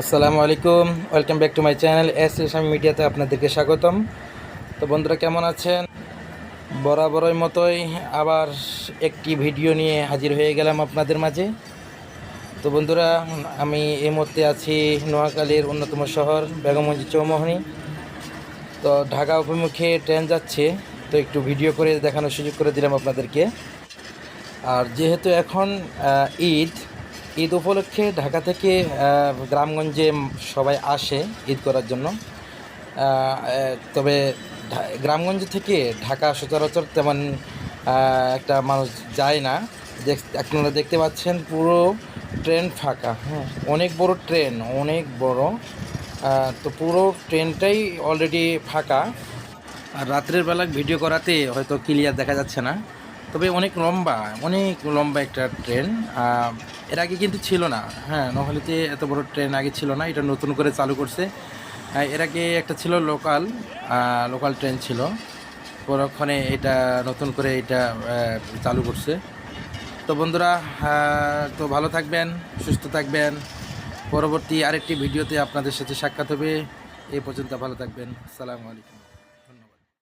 আসসালামু আলাইকুম, welcome back to my channel S Islam মিডিয়াতে আপনাদেরকে স্বাগতম। তো বন্ধুরা, কেমন আছেন? বরাবরের মতোই আবার একটি ভিডিও নিয়ে হাজির হয়ে গেলাম আপনাদের মাঝে। তো বন্ধুরা, আমি এই মুহূর্তে আছি নোয়াখালীর অন্যতম শহর, বেগমগঞ্জ চৌমোহনী। তো ঢাকা অভিমুখে ট্রেন যাচ্ছে, তো একটু ভিডিও করে দেখানোর সুযোগ করে দিলাম আপনাদেরকে। আর যেহেতু এখন ঈদ ঈদ উপলক্ষে ঢাকা থেকে গ্রামগঞ্জে সবাই আসে ঈদ করার জন্য। তবে গ্রামগঞ্জ থেকে ঢাকা সচরাচর তেমন একটা মানুষ যায় না। আপনারা দেখতে পাচ্ছেন পুরো ট্রেন ফাঁকা হ্যাঁ। অনেক বড় ট্রেন, অনেক বড়। তো পুরো ট্রেনটাই অলরেডি ফাঁকা। আর রাত্রের বেলা ভিডিও করাতে হয়তো ক্লিয়ার দেখা যাচ্ছে না। তবে অনেক লম্বা অনেক লম্বা একটা ট্রেন। এর আগে কিন্তু ছিল না। হ্যাঁ নোয়াখালীতে এত বড় ট্রেন আগে ছিল না, এটা নতুন করে চালু করছে। এর আগে একটা ছিল লোকাল লোকাল ট্রেন ছিল। পরক্ষণে এটা নতুন করে এটা চালু করছে। তো বন্ধুরা তো ভালো থাকবেন, সুস্থ থাকবেন। পরবর্তী আরেকটি ভিডিওতে আপনাদের সাথে সাক্ষাৎ হবে। এই পর্যন্ত ভালো থাকবেন। আসসালামু আলাইকুম।